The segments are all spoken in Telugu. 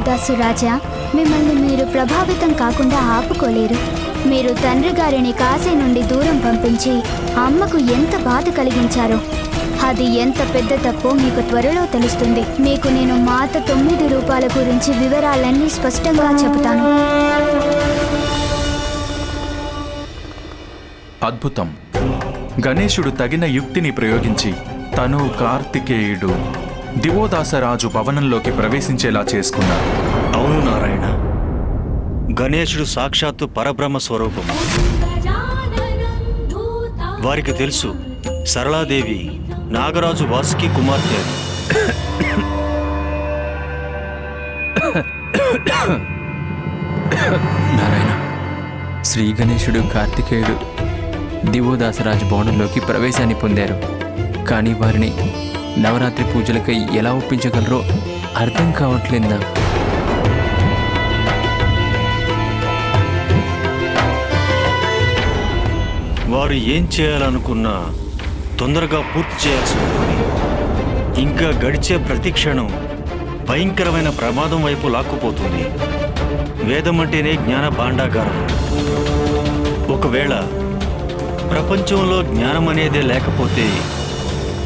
దివోదాసు రాజా మిమ్మల్ని మీరు ప్రభావితం కాకుండా ఆపుకోలేరు. మీరు తండ్రి గారిని కాశీ నుండి దూరం పంపించి అమ్మకు ఎంత బాధ కలిగించారో. అది ఎంత పెద్ద తప్పో మీకు త్వరలో తెలుస్తుంది. మీకు నేను మాత తొమ్మిది రూపాయల గురించి వివరాలన్నీ స్పష్టంగా చెబుతాను. అద్భుతం. గణేశుడు తగిన యుక్తిని ప్రయోగించి తను కార్తికేయుడు దివోదాసరాజు భవనంలోకి ప్రవేశించేలా చేసుకున్నారు. అవును నారాయణ. గణేశుడు సాక్షాత్తు పరబ్రహ్మ స్వరూపము వారికి తెలుసు సరళాదేవి నాగరాజు వాసుకి కుమార్తె. నారాయణ శ్రీ గణేశుడు కార్తికేయుడు దివోదాసరాజు భవనంలోకి ప్రవేశాన్ని పొందారు. కానీ వారిని నవరాత్రి పూజలకై ఎలా ఒప్పించగలరో అర్థం కావట్లేదు నాకు. వారు ఏం చేయాలనుకున్నా తొందరగా పూర్తి చేయాల్సి ఉంటుంది ఇంకా గడిచే ప్రతి క్షణం భయంకరమైన ప్రమాదం వైపు లాక్కుపోతుంది. వేదం అంటేనే జ్ఞాన భాండాగారం. ఒకవేళ ప్రపంచంలో జ్ఞానం అనేదే లేకపోతే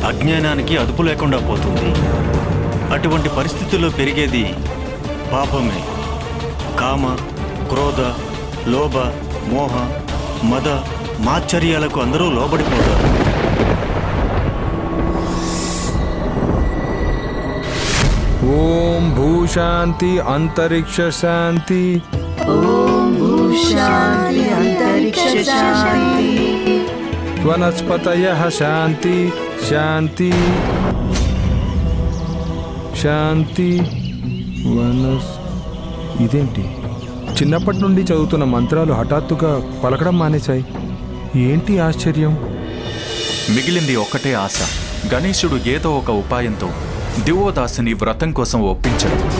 అజ్ఞానానికి అదుపు లేకుండా పోతుంది. అటువంటి పరిస్థితుల్లో పెరిగేది పాపమే. కామ క్రోధ లోభ మోహ మద మాచర్యాలకు అందరూ లోబడిపోతారు. ఓం భూశాంతి అంతరిక్ష శాంతి. వనస్పతయ శాంతి. శాంతి శాంతి వనస్. ఇదేంటి? చిన్నప్పటి నుండి చదువుతున్న మంత్రాలు హఠాత్తుగా పలకడం మానేశాయి. ఏంటి ఆశ్చర్యం? మిగిలింది ఒక్కటే ఆశ. గణేశుడు ఏదో ఒక ఉపాయంతో దివోదాసుని వ్రతం కోసం ఒప్పించడం.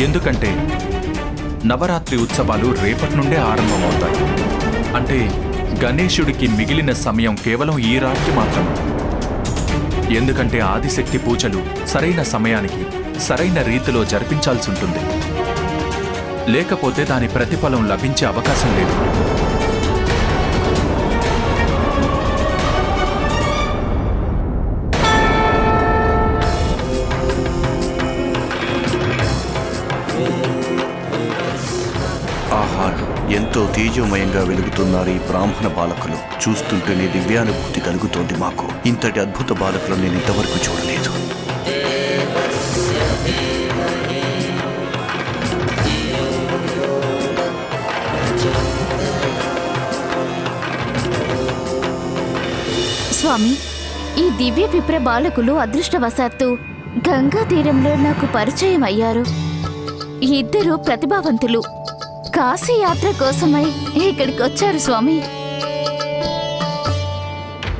ఎందుకంటే నవరాత్రి ఉత్సవాలు రేపటి నుండే ఆరంభమవుతాయి. అంటే గణేశుడికి మిగిలిన సమయం కేవలం ఈ రాత్రి మాత్రమే. ఎందుకంటే ఆదిశక్తి పూజలు సరైన సమయానికి సరైన రీతిలో జరిపించాల్సి ఉంటుంది. లేకపోతే దాని ప్రతిఫలం లభించే అవకాశం లేదు. తేజోమయంగా వెలుగుతున్నారు ఈ బ్రాహ్మణ బాలకులు. చూస్తుంటేనే దివ్యానుభూతి కలుగుతోంది మాకు. ఇంతటి అద్భుత బాలకులు నేను ఇంతవరకు చూడలేదు. స్వామి ఈ దివ్య విప్ర బాలకులు అదృష్టవశాత్తు గంగా తీరంలో నాకు పరిచయం అయ్యారు ఇద్దరు ప్రతిభావంతులు. కాశీ యాత్ర కోసమై ఇక్కడికి వచ్చారు స్వామి.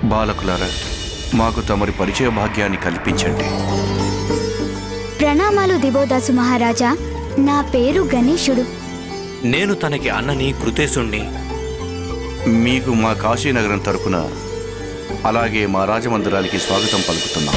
బాలకులారా మాకు తమరి పరిచయ భాగ్యాన్ని కల్పించండి. ప్రణామాలు దివోదాసు మహారాజా నా పేరు గణేశుడు. నేను తనకి అన్నని కృతేశుణ్ణి. మీకు మా కాశీనగరం తరపున అలాగే మా రాజమందిరానికి స్వాగతం పలుకుతున్నాం.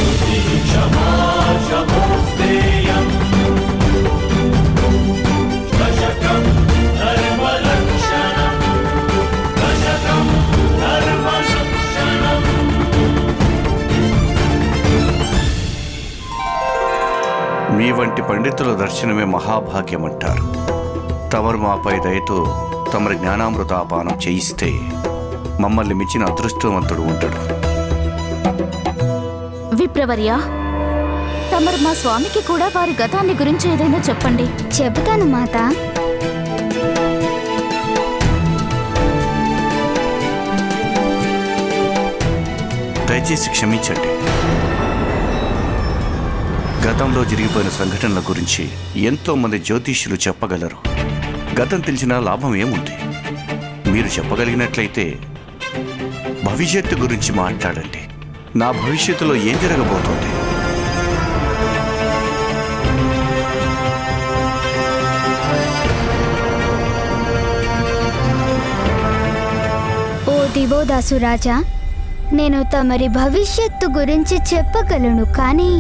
వంటి పండితుల దర్శనమే మహాభాగ్యం అంటారు తమరు మాపై దయతో తమరి జ్ఞానామృతాపానం చేయిస్తే మమ్మల్ని మించిన అదృష్టవంతుడు ఉండడు విప్రవర్య తమరు మా స్వామికి కూడా వారి గతాన్ని గురించి ఏదైనా చెప్పండి. చెబుతాను మాత. దయచేసి క్షమించండి. గతంలో జరిగిపోయిన సంఘటనల గురించి ఎంతో మంది జ్యోతిష్యులు చెప్పగలరు. గతం తెలిసిన లాభం ఏముంది? మీరు చెప్పగలిగినట్లయితే భవిష్యత్తు గురించి మాట్లాడండి. నా భవిష్యత్తులో ఏం జరగబోతోంది? ఓ దివోదాసు రాజా నేను తమరి భవిష్యత్తు గురించి చెప్పగలను కానీ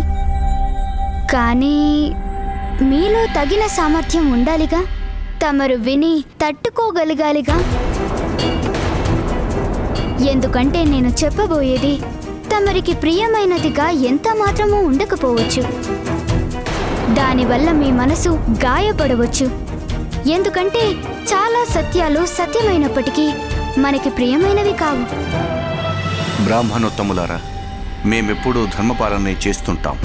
కానీ మీలో తగిన సామర్థ్యం ఉండాలిగా. తమరు విని తట్టుకోగలగాలిగా. ఎందుకంటే నేను చెప్పబోయేది తమరికి ప్రియమైనదిగా ఎంత మాత్రమూ ఉండకపోవచ్చు. దానివల్ల మీ మనసు గాయపడవచ్చు. ఎందుకంటే చాలా సత్యాలు సత్యమైనప్పటికీ మనకి ప్రియమైనవి కావు. బ్రాహ్మణోత్తములారా మేమెప్పుడూ ధర్మపాలనే చేస్తుంటాం.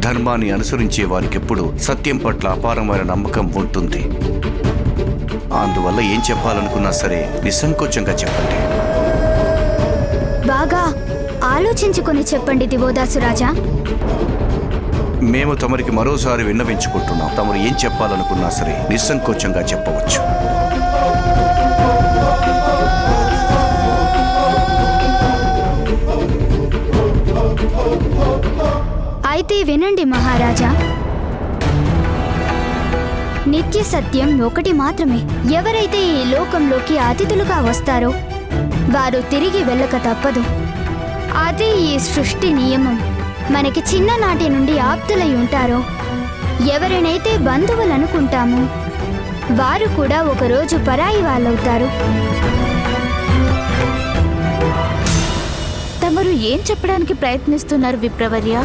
ధర్మాన్ని అనుసరించే వారికెప్పుడు సత్యం పట్ల అపారమైన నమ్మకం ఉంటుంది. అందువల్ల ఏం చెప్పాలనుకున్నా సరే నిస్సంకోచంగా చెప్పండి. బాగా ఆలోచించుకొని చెప్పండి దివోదాసు రాజా మేము తమరికి మరోసారి విన్నవించుకుంటున్నాం. తమరు ఏం చెప్పాలనుకున్నా సరే నిస్సంకోచంగా చెప్పవచ్చు. అయితే వినండి మహారాజా. నిత్య సత్యం ఒకటి మాత్రమే. ఎవరైతే ఈ లోకంలోకి అతిథులుగా వస్తారో వారు తిరిగి వెళ్ళక తప్పదు. అదే ఈ సృష్టి నియమం. మనకి చిన్ననాటి నుండి ఆప్తులై ఉంటారో ఎవరినైతే బంధువులు అనుకుంటామో వారు కూడా ఒకరోజు పరాయి వాళ్ళవుతారు. తమరు ఏం చెప్పడానికి ప్రయత్నిస్తున్నారు విప్రవర్య?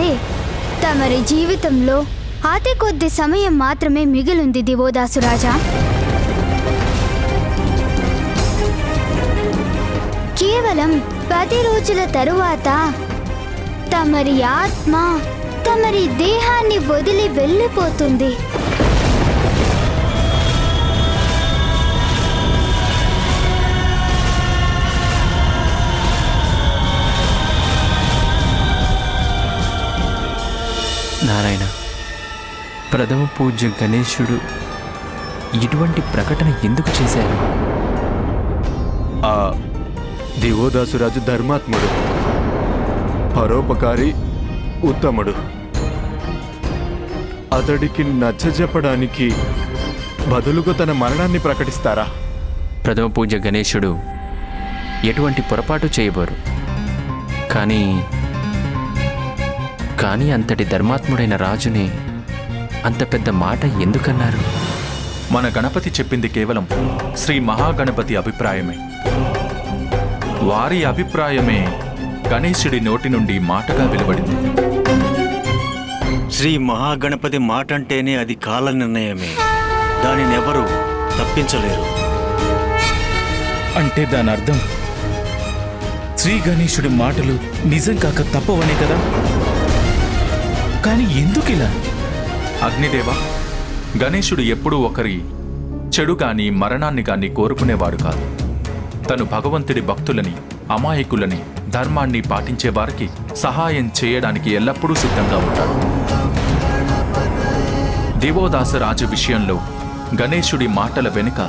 అదే తమరి జీవితంలో అతి కొద్ది సమయం మాత్రమే మిగిలింది దివోదాసు రాజా కేవలం పది రోజుల తరువాత తమరి ఆత్మ తమరి దేహాన్ని వదిలి వెళ్ళిపోతుంది. నారాయణ. ప్రథమ పూజ్య గణేశుడు ఇటువంటి ప్రకటన ఎందుకు చేశారు? ఆ దివోదాసురాజు ధర్మాత్ముడు పరోపకారి ఉత్తముడు. అతడికి నచ్చజెప్పడానికి బదులుగా తన మరణాన్ని ప్రకటిస్తారా? ప్రథమ పూజ్య గణేశుడు ఎటువంటి పొరపాటు చేయబోరు? కానీ కానీ అంతటి ధర్మాత్ముడైన రాజుని అంత పెద్ద మాట ఎందుకన్నారు? మన గణపతి చెప్పింది కేవలం శ్రీ మహాగణపతి అభిప్రాయమే. వారి అభిప్రాయమే గణేశుడి నోటి నుండి మాటగా వెలువడింది. శ్రీ మహాగణపతి మాట అంటేనే అది కాల నిర్ణయమే దానిని ఎవరు తప్పించలేరు. అంటే దాని అర్థం శ్రీ గణేశుడి మాటలు నిజం కాక తప్పవనే కదా? కానీ ఎందుకు ఇలా అగ్నిదేవ గణేశుడు ఎప్పుడూ ఒకరి చెడు గాని మరణాన్ని గాని కోరుకునేవాడు కాదు. తను భగవంతుడి భక్తులని అమాయకులని ధర్మాన్ని పాటించే వారికి సహాయం చేయడానికి ఎల్లప్పుడూ సిద్ధంగా ఉంటాడు. దేవోదాసరాజు విషయంలో గణేశుడి మాటల వెనుక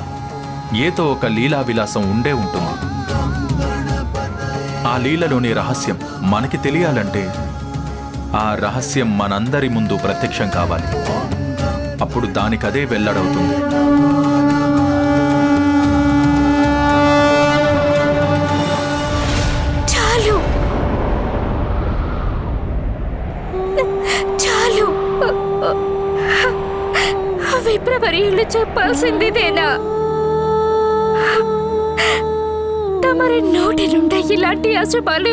ఏదో ఒక లీలా విలాసం ఉండే ఉంటుంది. ఆ లీలలోని రహస్యం మనకి తెలియాలంటే ఆ రహస్యం మనందరి ముందు ప్రత్యక్షం కావాలి. అప్పుడు దానికదే వెల్లడవుతుంది. చాలు. చాలు. విప్రవర్యులు చెప్పాల్సిందిదేనా? తమరి నోటి నుండి ఇలాంటి అశుభాలు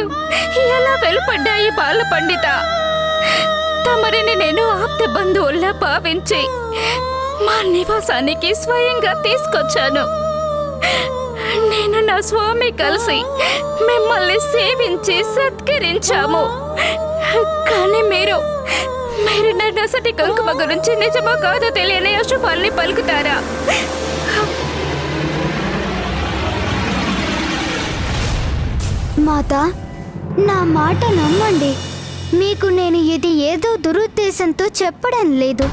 ఎలా వెలుపడ్డాయి బాల పండిత తమరిని నేను ఆప్త బంధువుల్లా భావించి మా నివాసానికి స్వయంగా తీసుకొచ్చాను. నేను నా స్వామి కలిసి మిమ్మల్ని సేవించి సత్కరించాము. కానీ మీరు మీరు నా నసటి కంకుమ గురించి నిజమో కాదో తెలియని అశుభాల్ని పలుకుతారా? మాత నా మాట నమ్మండి. మీకు నేను ఇది ఏదో దురుద్దేశంతో చెప్పడం లేదు.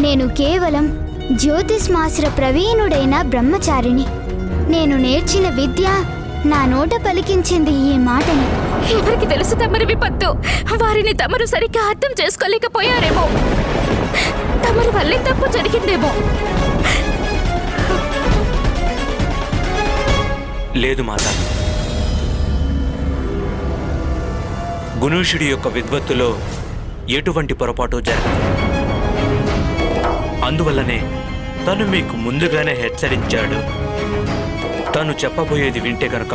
నేను కేవలం జ్యోతిష్మాస్త్ర ప్రవీణుడైన బ్రహ్మచారిని నేను నేర్చిన విద్య నా నోట పలికించింది ఈ మాటని. ఎవరికి తెలుసు తమరి విపత్తు? వారిని తమరు సరిగ్గా అర్థం చేసుకోలేకపోయారేమో. తమరి వల్లే తప్పు జరిగిందేమో. లేదు మాత. గుణూషుడి యొక్క విద్వత్తులో ఎటువంటి పొరపాటు జరగదు. అందువల్లనే తను మీకు ముందుగానే హెచ్చరించాడు. తను చెప్పబోయేది వింటే కనుక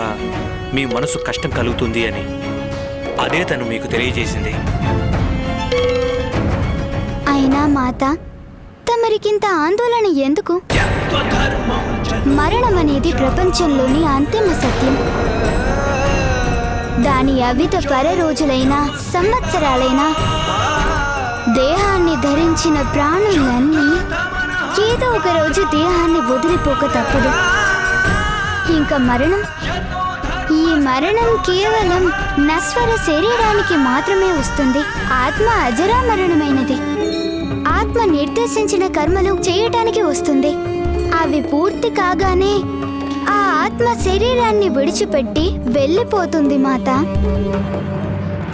మీ మనసు కష్టం కలుగుతుంది అని అదే తను మీకు తెలియజేసింది. అయినా మాత తమరికింత ఆందోళన ఎందుకు? మరణం అనేది ప్రపంచంలోని అంతిమ సత్యం. దాని అవిత పర రోజులైనా సంవత్సరాలైనా దేహాన్ని ధరించిన ప్రాణులన్నీ ఏదో ఒక రోజు దేహాన్ని వదిలిపోక తప్పదు. ఇంకా మరణం? ఈ మరణం కేవలం నశ్వర శరీరానికి మాత్రమే వస్తుంది. ఆత్మ అజరామరణమైనది. ఆత్మ నిర్దేశించిన కర్మలు చేయటానికి వస్తుంది. అవి పూర్తి కాగానే ఆత్మ శరీరాన్ని విడిచిపెట్టి వెళ్ళిపోతుంది మాత.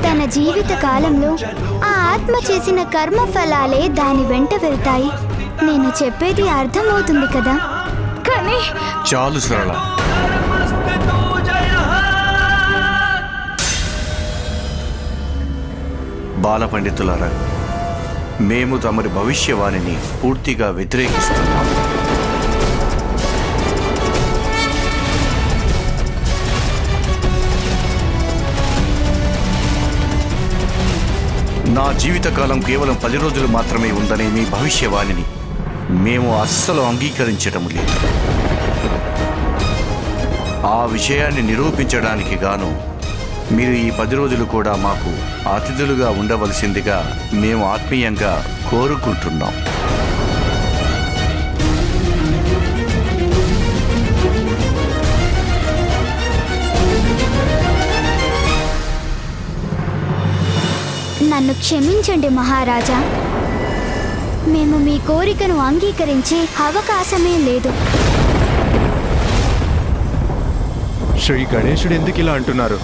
తన జీవిత కాలంలో ఆ ఆత్మ చేసిన కర్మ ఫలాలే దాని వెంట వెళ్తాయి. నేను చెప్పేది అర్థమవుతుంది కదా? కానీ చాలు సరళ. బాల పండితులారా మేము తమరి భవిష్యవాణిని పూర్తిగా వ్యతిరేకిస్తున్నాము. నా జీవితకాలం కేవలం పది రోజులు మాత్రమే ఉందనే మీ భవిష్యవాణిని మేము అస్సలు అంగీకరించటం లేదు. ఆ విషయాన్ని నిరూపించడానికి గాను మీరు ఈ పది రోజులు కూడా మాకు అతిథులుగా ఉండవలసిందిగా మేము ఆత్మీయంగా కోరుకుంటున్నాం. నన్ను క్షమించండి మహారాజా. మేము మీ కోరికను అంగీకరించే అవకాశమే లేదు. శ్రీ గణేశుడు ఎందుకు ఇలా అంటున్నారు?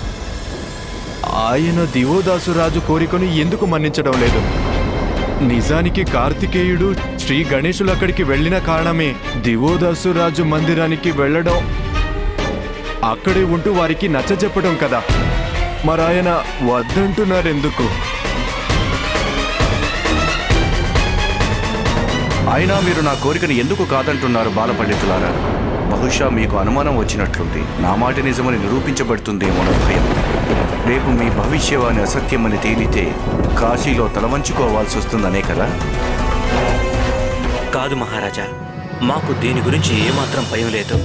ఆయన దివోదాసురాజు కోరికను ఎందుకు మన్నించడం లేదు? నిజానికి కార్తికేయుడు శ్రీ గణేశులు అక్కడికి వెళ్ళిన కారణమే దివోదాసురాజు మందిరానికి వెళ్ళడం. అక్కడే ఉంటూ వారికి నచ్చజెప్పడం కదా. మరాయన వద్దంటున్నారెందుకు? అయినా మీరు నా కోరికను ఎందుకు కాదంటున్నారు బాలపండితులారా? బహుశా మీకు అనుమానం వచ్చినట్లుంది. నా మాట నిజమని నిరూపించబడుతుందేమో భయం. రేపు మీ భవిష్యవాణి అసత్యమని తేలితే కాశీలో తలవంచుకోవాల్సి వస్తుందనే కదా? కాదు మహారాజా మాకు దీని గురించి ఏమాత్రం భయం లేదు.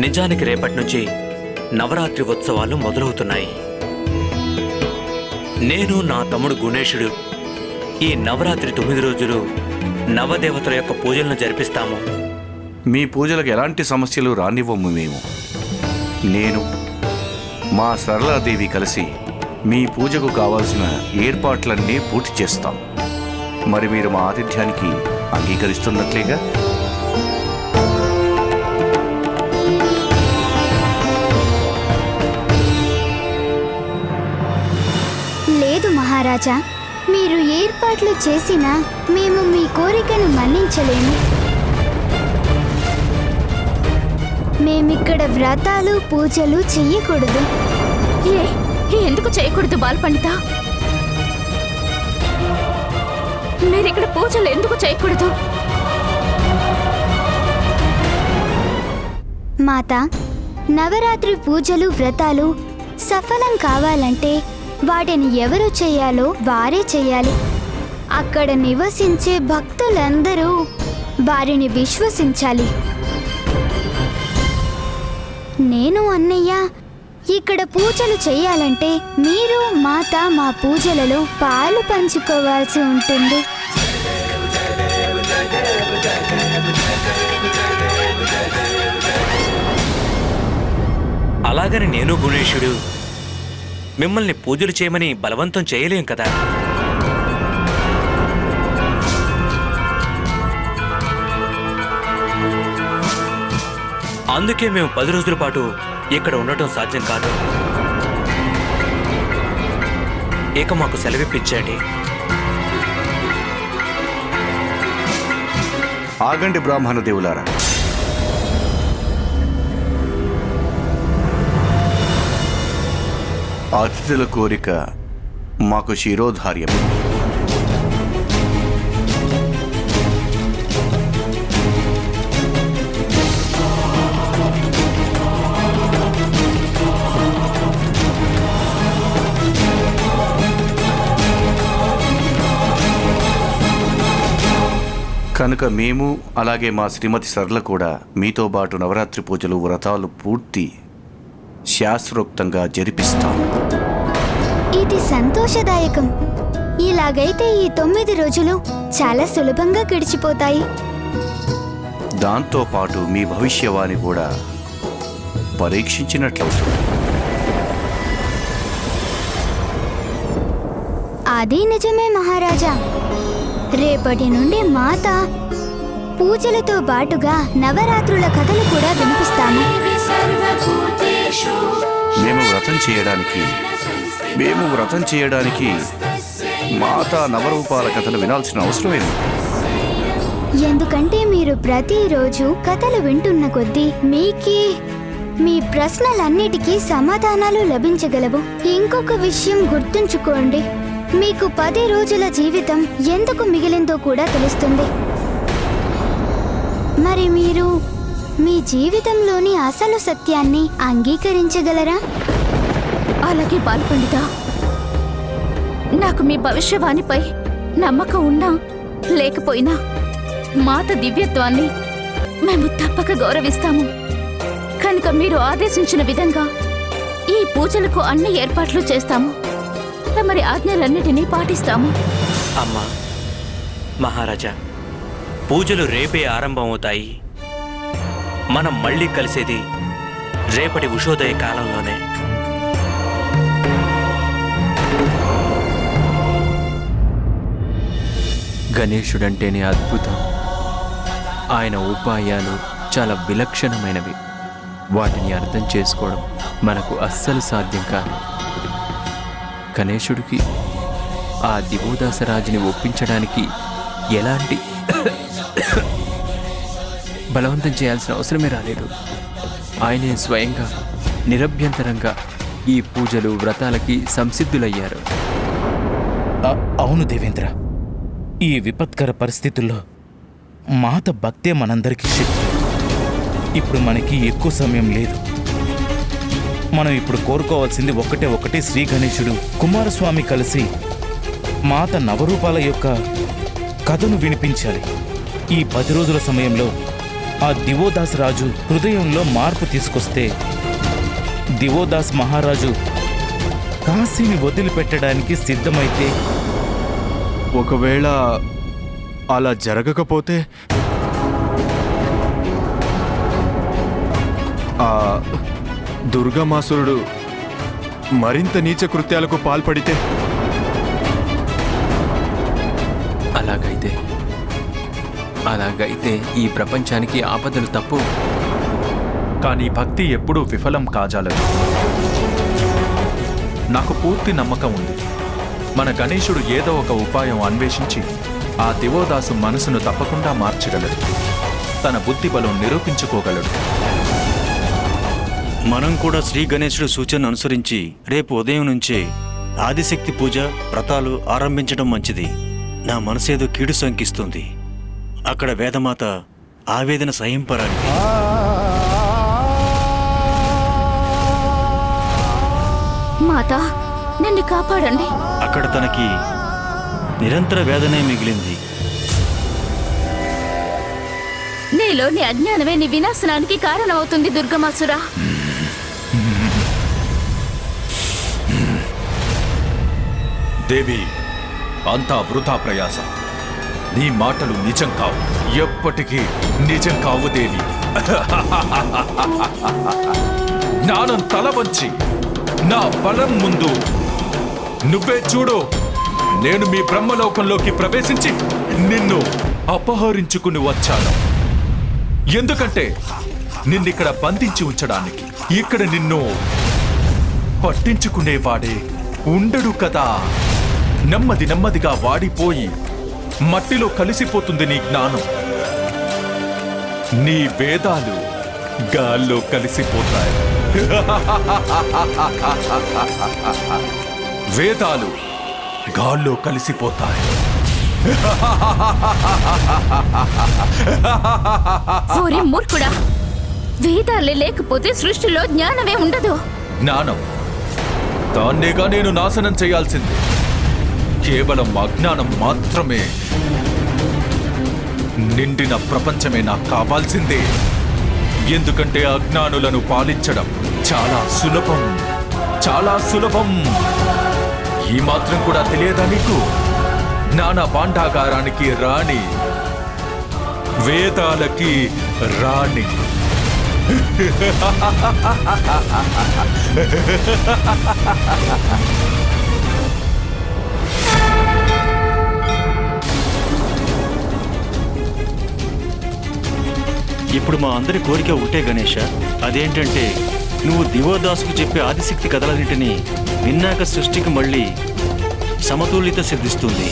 నిజానికి రేపటి నుంచి నవరాత్రి ఉత్సవాలు మొదలవుతున్నాయి. నేను నా తమ్ముడు గుణేశుడు ఈ నవరాత్రి తొమ్మిది రోజులు నవదేవతల యొక్క పూజలను జరిపిస్తాము. మీ పూజలకు ఎలాంటి సమస్యలు రానివ్వము మేము. నేను మా సరళాదేవి కలిసి మీ పూజకు కావాల్సిన ఏర్పాట్లన్నీ పూర్తి చేస్తాం. మరి మీరు మా ఆతిథ్యానికి అంగీకరిస్తున్నట్లేగా? లేదు మహారాజా. మీరు ఏర్పాట్లు చేసినా మేము మీ కోరికను మన్నించలేము. మేమిక్కడ వ్రతాలు పూజలు చెయ్యకూడదు. ఏ ఎందుకు చేయకూడదు బాల్పండిత? మీరిక్కడ పూజలు ఎందుకు చేయకూడదు? మాత నవరాత్రి పూజలు వ్రతాలు సఫలం కావాలంటే వాటిని ఎవరు చేయాలో వారే చేయాలి. అక్కడ నివసించే భక్తులందరూ వారిని విశ్వసించాలి. నేను అన్నయ్య ఇక్కడ పూజలు చేయాలంటే మీరు మాత మా పూజలలో పాలు పంచుకోవాల్సి ఉంటుంది. అలాగని నేను గుణేశుడు మిమ్మల్ని పూజలు చేయమని బలవంతం చేయలేం కదా. అందుకే మేము పది రోజుల పాటు ఇక్కడ ఉండటం సాధ్యం కాదు. ఇక మాకు సెలవిప్పించండి. ఆగండి బ్రాహ్మణ దేవులారా. అతిథుల కోరిక మాకు శిరోధార్యం. కనుక మేము అలాగే మా శ్రీమతి సరళ కూడా మీతో పాటు నవరాత్రి పూజలు వ్రతాలు పూర్తి శాస్త్రోక్తంగా జరిపిస్తాము ఇది సంతోషదాయకం. ఇలాగైతే ఈ తొమ్మిది రోజులు చాలా సులభంగా గడిచిపోతాయి. దాంతో పాటు మీ భవిష్యవాణి కూడా పరీక్షించినట్లవుతుంది అది నిజమే మహారాజా. రేపటి నుండి మాత పూజలతో బాటుగా నవరాత్రుల కథలు కూడా వినిపిస్తాము మేము వ్రతం చేయడానికి మేము వ్రతం చేయడానికి మాతా నవరూపాల కథలు వినాల్సిన అవసరం ఎందుకంటే మీరు ప్రతిరోజు కథలు వింటున్న కొద్దీ మీకే మీ ప్రశ్నలన్నిటికీ సమాధానాలు లభించగలవు. ఇంకొక విషయం గుర్తుంచుకోండి. మీకు పది రోజుల జీవితం ఎందుకు మిగిలిందో కూడా తెలుస్తుంది. మరి మీరు మీ జీవితంలోని అసలు సత్యాన్ని అంగీకరించగలరా? అలాగే బాలపండిత నాకు మీ భవిష్యవాణిపై నమ్మకం ఉన్నా లేకపోయినా మాత దివ్యత్వాన్ని మేము తప్పక గౌరవిస్తాము. కనుక మీరు ఆదేశించిన విధంగా ఈ పూజలకు అన్ని ఏర్పాట్లు చేస్తాము. తమరి ఆజ్ఞలన్నిటినీ పాటిస్తాము. అమ్మా మహారాజా పూజలు రేపే ఆరంభమవుతాయి. మనం మళ్ళీ కలిసేది రేపటి ఉషోదయ కాలంలోనే. గణేశుడంటేనే అద్భుతం. ఆయన ఉపాయాలు చాలా విలక్షణమైనవి. వాటిని అర్థం చేసుకోవడం మనకు అస్సలు సాధ్యం కాదు. గణేశుడికి ఆ దివోదాసరాజుని ఒప్పించడానికి ఎలాంటి బలవంతం చేయాల్సిన అవసరమే రాలేదు. ఆయనే స్వయంగా నిరభ్యంతరంగా ఈ పూజలు వ్రతాలకి సంసిద్ధులయ్యారు. అవును దేవేంద్ర. ఈ విపత్కర పరిస్థితుల్లో మాత భక్తే మనందరికీ శక్తి. ఇప్పుడు మనకి ఎక్కువ సమయం లేదు. మనం ఇప్పుడు కోరుకోవాల్సింది ఒక్కటే ఒకటే శ్రీ గణేశుడు కుమారస్వామి కలిసి మాత నవరూపాల యొక్క కథను వినిపించాలి. ఈ పది రోజుల సమయంలో ఆ దివోదాస్ రాజు హృదయంలో మార్పు తీసుకొస్తే దివోదాస్ మహారాజు కాశీని వదిలిపెట్టడానికి సిద్ధమైతే ఒకవేళ అలా జరగకపోతే ఆ దుర్గమాసురుడు మరింత నీచ కృత్యాలకు పాల్పడితే? అలాగైతే అలాగైతే ఈ ప్రపంచానికి ఆపదలు తప్పు. కానీ భక్తి ఎప్పుడూ విఫలం కాజాలదు. నాకు పూర్తి నమ్మకం ఉంది. మన గణేశుడు ఏదో ఒక ఉపాయం అన్వేషించి ఆ దివోదాసు మనసును తప్పకుండా మార్చగలడు. తన బుద్ధి బలం నిరూపించుకోగలడు. మనం కూడా శ్రీ గణేశుడు సూచన అనుసరించి రేపు ఉదయం నుంచే ఆదిశక్తి పూజ వ్రతాలు ఆరంభించడం మంచిది. నా మనసేదో కీడు శంకిస్తుంది అక్కడ వేదమాత ఆవేదన సహింపరాని మాత నన్ను కాపాడండి. అక్కడ తనకి నిరంతర వేదనే మిగిలింది. నీలోని అజ్ఞానమే నీ వినాశనానికి కారణమవుతుంది దుర్గమాసురా. దేవి అంతా వృధా ప్రయాస. నీ మాటలు నిజం కావు. ఎప్పటికీ నిజం కావు దేవి. జ్ఞానం తల వంచి నా బలం ముందు నువ్వే చూడు. నేను మీ బ్రహ్మలోకంలోకి ప్రవేశించి నిన్ను అపహరించుకుని వచ్చాను. ఎందుకంటే నిన్నిక్కడ బంధించి ఉంచడానికి ఇక్కడ నిన్ను పట్టించుకునేవాడే ఉండడు కదా. నెమ్మది నెమ్మదిగా వాడిపోయి మట్టిలో కలిసిపోతుంది నీ జ్ఞానం. నీ వేదాలు గాల్లో కలిసిపోతాయి. వేదాలు గాల్లో కలిసిపోతాయి. ఓరి మూర్ఖుడా వేదాలే లేకపోతే సృష్టిలో జ్ఞానమే ఉండదు. జ్ఞానం. దాన్నేగా నేను నాశనం చేయాల్సింది. కేవలం అజ్ఞానం మాత్రమే. నిండిన ప్రపంచమే నాకు కావాల్సిందే. ఎందుకంటే అజ్ఞానులను పాలించడం చాలా సులభం. చాలా సులభం. ఈ మాత్రం కూడా తెలియదా నీకు? నానా భాండాగారానికి రాణి. వేదాలకి రాణి. ఇప్పుడు మా అందరి కోరిక ఒకటే గణేష. అదేంటంటే నువ్వు దివోదాసుకు చెప్పే ఆదిశక్తి కథలన్నింటినీ విన్నాక సృష్టికి మళ్ళీ సమతుల్యత సిద్ధిస్తుంది.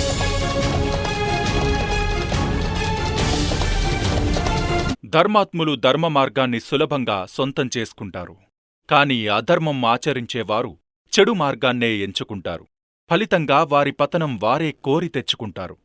ధర్మాత్ములు ధర్మ మార్గాన్ని సులభంగా సొంతం చేసుకుంటారు. కాని అధర్మం ఆచరించేవారు చెడు మార్గాన్నే ఎంచుకుంటారు. ఫలితంగా వారి పతనం వారే కోరి తెచ్చుకుంటారు.